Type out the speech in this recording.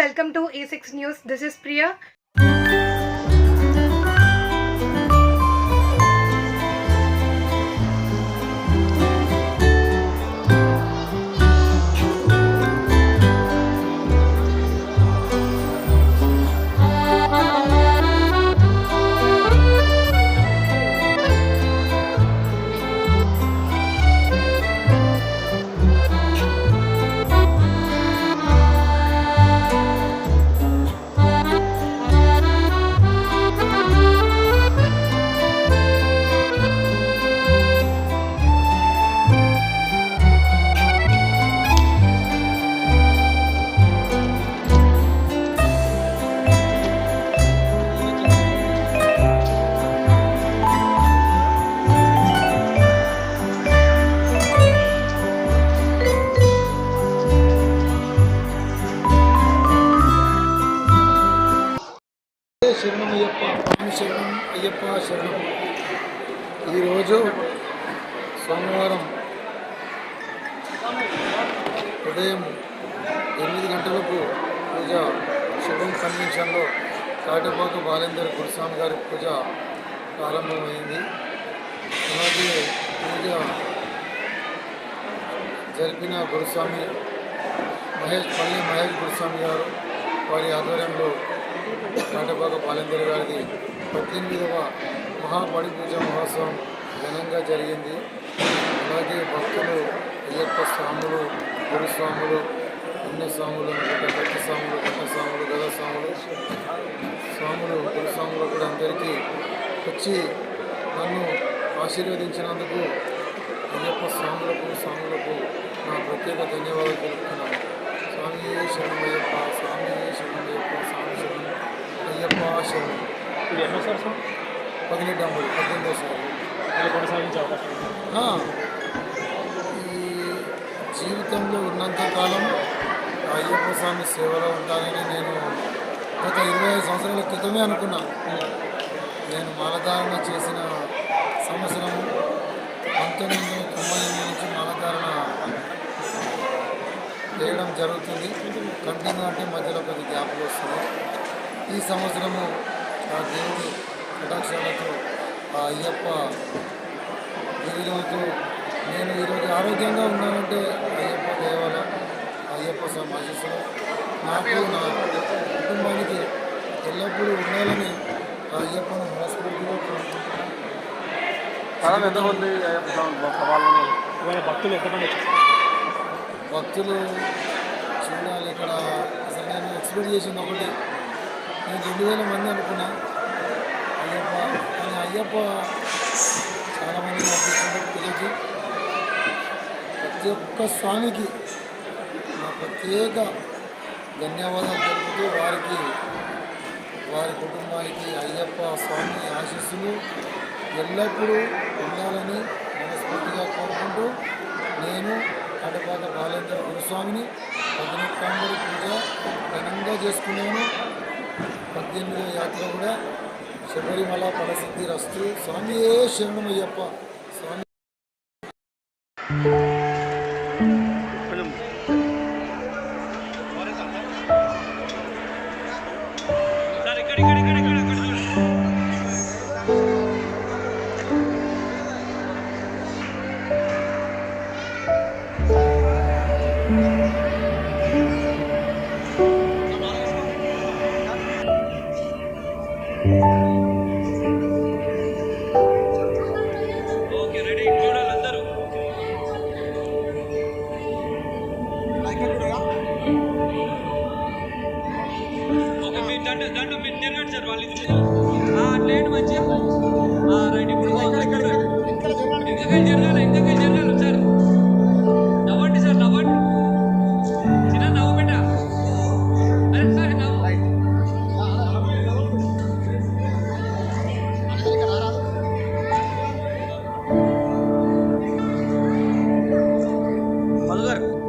Welcome to A6 News. This is Priya. శరణం అయ్యప్ప స్వామి శరణం అయ్యప్ప శరణం. ఈరోజు సోమవారం ఉదయం ఎనిమిది గంటలకు పూజ శుభం కన్వెన్షన్లో కాటపాక బాలేందర్ గురుస్వామి గారి పూజ ప్రారంభమైంది. అలాగే పూజ జరిపిన గురుస్వామి మహేష్ పల్లి మహేష్ గురుస్వామి గారు వారి ఆధ్వర్యంలో కాటపాక పాలేందర్ గారిది పద్దెనిమిదవ మహాపడి పూజ మహోత్సవం ఘనంగా జరిగింది. అలాగే భక్తులు అయ్యప్ప స్వాములు గురుస్వాములు పుణ్యస్వాములు పెద్ద స్వాములు కట్ట స్వాములు గద స్వాములు స్వాములు గురుస్వాములు కూడా అందరికీ వచ్చి నన్ను ఆశీర్వదించినందుకు అయ్యప్ప స్వాములకు స్వాములకు నా ప్రత్యేక ధన్యవాదాలు తెలుపుతున్నాను. స్వామి శరణయ్యప్ప స్వామి శరణయ్యప్ప స్వామి శరణం అయ్యప్ప ఇది ఎన్నోసారి సార్? పదిహేడు అమ్ముడు పద్దెనిమిదో కొనసాగించే అవకాశం ఈ జీవితంలో ఉన్నంత కాలం అయ్యప్ప స్వామి సేవలో ఉంటానని నేను గత ఇరవై ఐదు సంవత్సరాల క్రితమే అనుకున్నా. నేను మాలధారణ చేసిన సంవత్సరం పంతొమ్మిది వందల తొంభై ఎనిమిది నుంచి మాలధారణ చేయడం జరుగుతుంది. కంటిన్యూ అంటే మధ్యలో కొద్ది గ్యాప్లు వస్తుంది ఈ సంవత్సరము ఆ దేవుడు కటాక్షాలతో ఆ అయ్యప్ప దీవెనలతో నేను ఈరోజు ఆరోగ్యంగా ఉన్నానంటే అయ్యప్ప దేవాల అయ్యప్ప సమాజస్సులో నాకు నా కుటుంబానికి ఎల్లప్పుడూ ఉండాలని ఆ అయ్యప్పను మనస్ఫూర్తిగా కోరుకుంటున్నాను ఎంతమంది ఇవాళ భక్తులు ఎంతమంది భక్తులు చూడాలి ఇక్కడ అసలు నేను ఎక్స్పెక్ట్ చేసింది ఒకటి. నేను రెండు వేల మంది అనుకున్నా. అయ్యప్ప కానీ అయ్యప్ప చాలామంది పంపించారు పూజకి ప్రతి ఒక్క స్వామికి నా ప్రత్యేక ధన్యవాదాలు జరుపుతూ వారికి వారి కుటుంబానికి అయ్యప్ప స్వామి ఆశీస్సులు ఎల్లప్పుడూ ఉండాలని మనస్ఫూర్తిగా కోరుకుంటూ నేను కడపాక బాలేంద్ర గురుస్వామిని పద్దెనిమిది పూజ ఘనంగా చేసుకున్నాను. పద్దెనిమిదవ యాత్ర కూడా శబరిమల పరసిద్ధి రస్తు. స్వామియే శరణమయ్యప్ప? స్వామి thank you. మీరు మీరు తిరగండి సార్ వాళ్ళు మంచిగా? రైట్ ఇప్పుడు ఇంకా జరగాలి ఇంకా